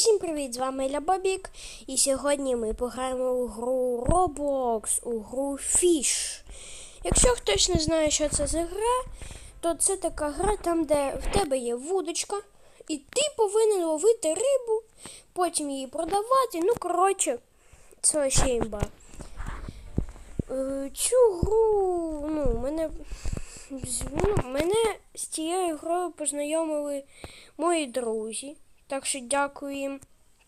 Всім привіт! З вами Ля Бобік. І сьогодні ми пограємо у гру Roblox, у гру Fish. Якщо хтось не знає, що це за гра, то це така гра, там, де в тебе є вудочка, і ти повинен ловити рибу, потім її продавати. Ну, коротше, це ще імба. Е, Цю гру, ну, мене, ну, мене з цією грою познайомили мої друзі. Так що дякую їм,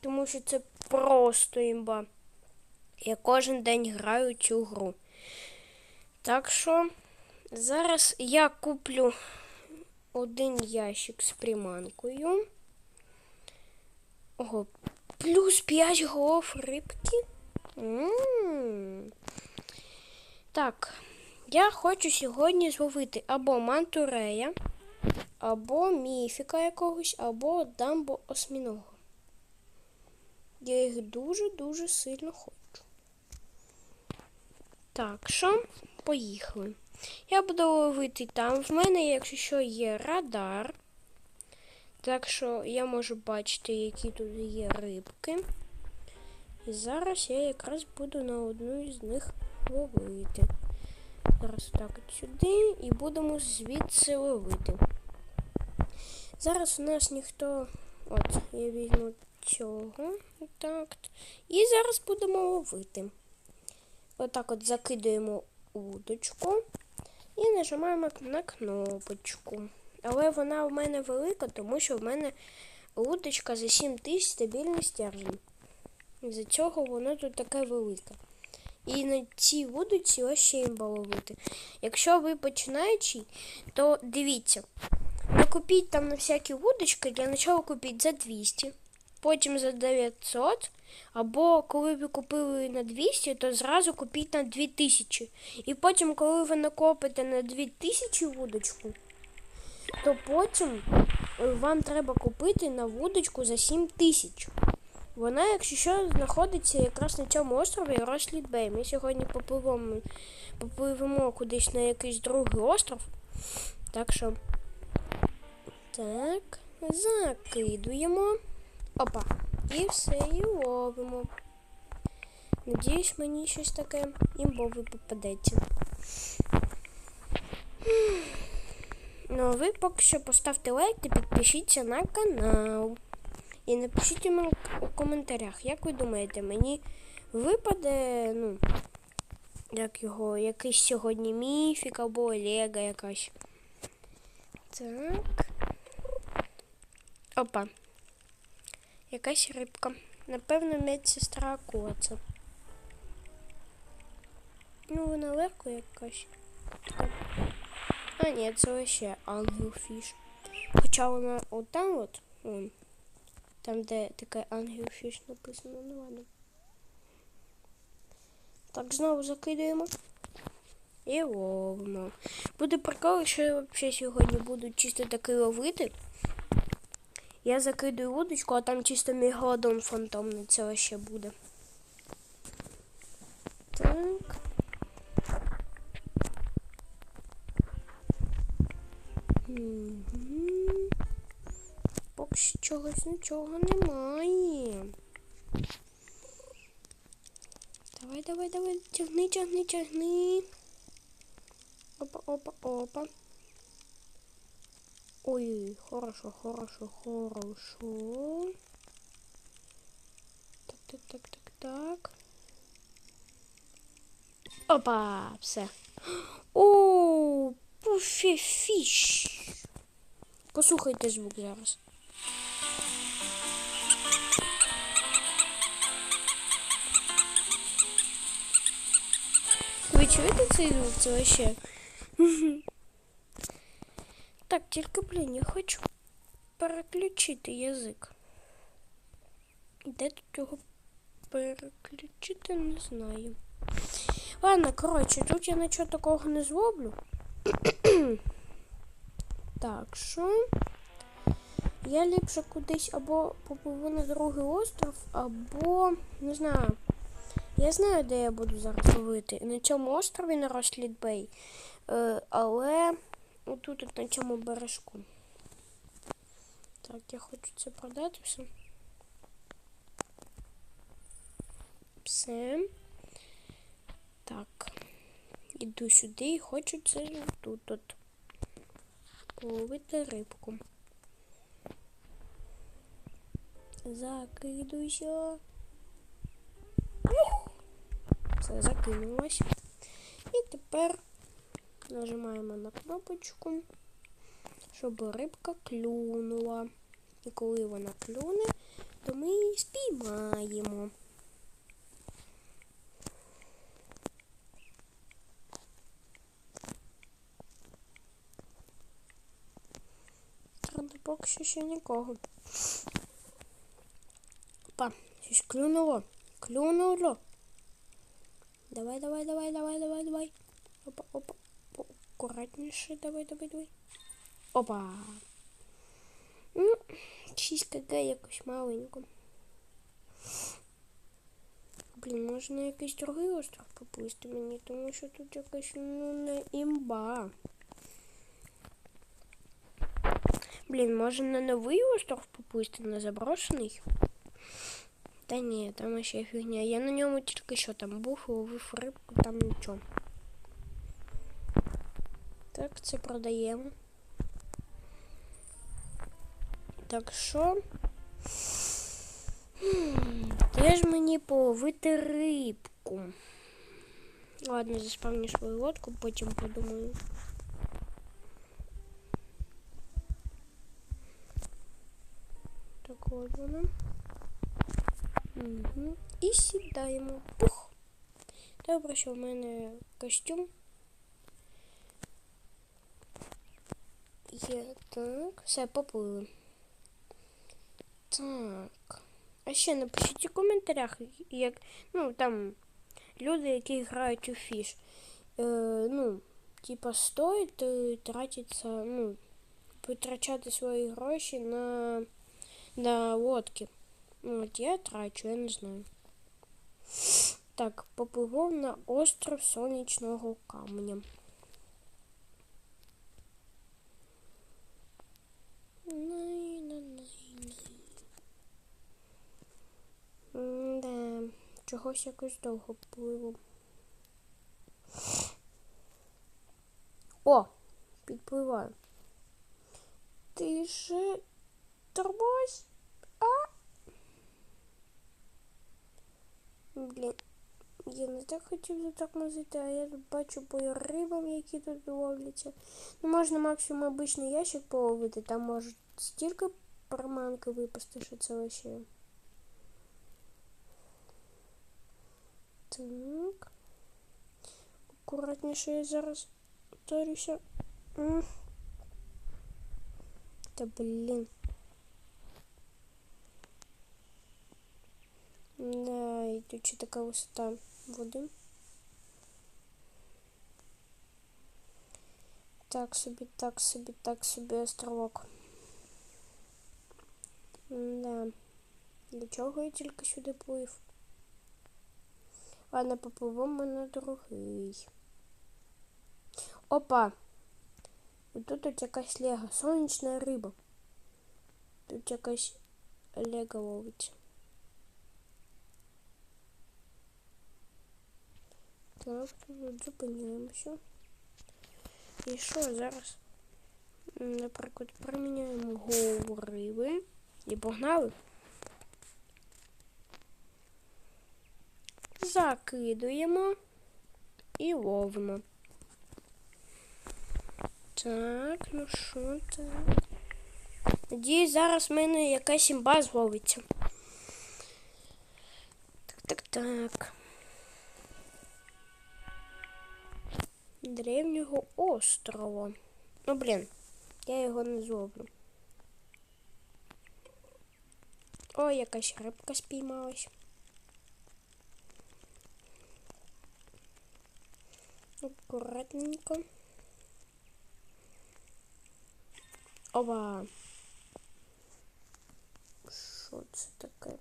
тому що це просто імба. Я кожен день граю цю гру. Так що зараз я куплю один ящик з приманкою. Ого, плюс 5 голов рибки. Так, я хочу сьогодні зловити або мантурея, або міфіка якогось, або дамбо осьміного. Я їх дуже-дуже сильно хочу. Так, що, поїхали. Я буду ловити там. В мене, якщо що, є радар. Так що я можу бачити, які тут є рибки. І зараз я якраз буду на одну із них ловити. Зараз так от сюди і будемо звідси ловити. Зараз у нас ніхто. От, я візьму цього. Так. І зараз будемо ловити. Отак от закидуємо удочку і нажимаємо на кнопочку. Але вона в мене велика, тому що в мене удочка за 7 тисяч стабільний стержень. З-за цього воно тут таке велике. І на цій вудочці ось ще їм ловити. Якщо ви починаючий, то дивіться. Не купіть там на всякі вудочки, для начала купіть за 200, потім за 900, або коли ви купили на 200, то зразу купіть на 2000. І потім, коли ви накопите на 2000 вудочку, то потім е, вам треба купити на вудочку за 7000. Вона, якщо що, знаходиться якраз на цьому острові Рослід Бей. Ми сьогодні попливемо, попливемо кудись на якийсь другий остров. Так що. Так, закидуємо. Опа. І все, і ловимо. Надіюсь, мені щось таке імбове попадеться. Ну, а ви поки що поставте лайк та підпишіться на канал. І напишіть йому у коментарях, як ви думаєте, мені випаде, ну, як його, якийсь сьогодні міфік або Лего якась. Так. Опа. Якась рибка. Напевно, медсестра це. Ну, вона легко якась. Така. А, ні, це лише ангелфіш. Хоча вона отам от. Вон, там, де таке ангелфіш написано, ну ладно. Так, знову закидаємо. І ловимо. Буде прикол, що я взагалі сьогодні буду чисто таки ловити. Я закидую удочку, а там чисто мегалодон фантомний це ще буде. Так. Угу. Поки чогось нічого немає. Давай, давай, давай, тягни, тягни, тягни. Опа, опа, опа. Ой, хорошо, хорошо, хорошо. Так, так, так, так, так. Опа, все. О. Послухайте звук зараз. Ви чуєте цей звук? Це вообще. Так, тільки, блін, я хочу переключити язик. Де тут його переключити, не знаю. Ладно, коротше, тут я нічого такого не зроблю. так, що? Я ліпше кудись або попливу на другий остров, або, не знаю. Я знаю, де я буду зараз ловити. На цьому острові на Рослід Бей. Е, але отут от на цьому бережку. Так, я хочу це продати все. Все. Так. Іду сюди і хочу це тут от. Ловити рибку. Закидуйся. Все, закинулось. І тепер нажимаємо на кнопочку, щоб рибка клюнула. І коли вона клюне, то ми її спіймаємо. Правда, поки ще нікого. Опа, щось клюнуло. Клюнуло. Давай, давай, давай, давай, давай, давай. Опа, опа. О, Аккуратніше, давай, давай, давай. Опа. Ну, 6 кг якось маленько. Блін, можна якийсь другий остров попусти мені, тому що тут якась ну не імба. Блін, може на новий остров попусти, на заброшений? Та ні, там ще фігня. Я на ньому тільки що там був, ловив там нічого. Так, це продаємо. Так що. Де ж мені половити рибку? Ладно, заспавню свою лодку, потім подумаю. Так от вона. Угу. І сідаємо. Пух. Добре, що в мене костюм. Є так. Все, поплили. Так. А ще напишіть у коментарях, як, ну, там люди, які грають у фіш. Е, ну, типа, стоїть е, тратиться, ну, витрачати свої гроші на, на лодки. Ну, от я трачу, я не знаю. Так, попливов на остров сонячного каменя. Да, чогось якось довго пливу. О, підпливаю. Ти же тормозь? А? Блін, я не так хотів затормозити, а я тут бачу по рибам, які тут ловляться. Ну, можна максимум обичний ящик половити, там може стільки приманки випасти, що це вообще. Так. Акуратніше я зараз ударюся. М. Та блін. Да, і тут ще така висота Води. Так собі, так собі, так собі островок. Да. Для чого я тільки сюди плив? Ладно, попливемо на другий. Опа! Тут от якась лего. Сонячна риба. Тут якась лего ловиться. Так, тут зупиняємося. І що зараз? Наприклад, приміняємо голову риби. І погнали. Закидуємо і ловимо. Так, ну що так? Надіюсь, зараз в мене якась імба зловиться. Так, так, так. Древнього острова. Ну, блін, я його не зловлю. О, якась рибка спіймалась. Аккуратненько. Оба. Що це таке?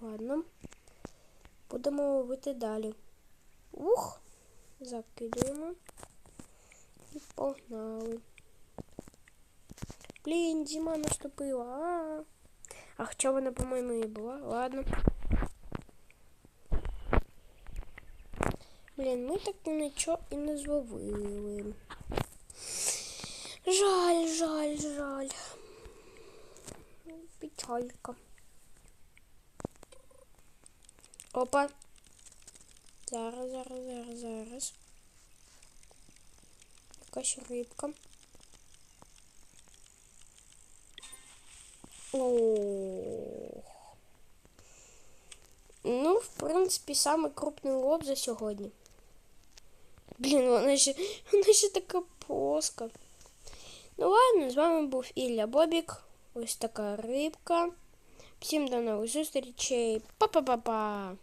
Ладно. Будемо ловити далі. Ух! Закидуємо. І погнали. Блін, зима наступила. А, -а, -а. а хоча вона, по-моєму, і була. Ладно. Блін, ми так нічого і не зловили. Жаль, жаль, жаль. Печалька. Опа. Зараз, зараз, зараз, зараз. Якась рибка. Ох. Ну, в принципі, самий крупний лоб за сьогодні. Блін, вона ще, вона ще така плоска. Ну ладно, з вами був Ілля Бобік. Ось така рибка. Всім до нових зустрічей. Па-па-па-па!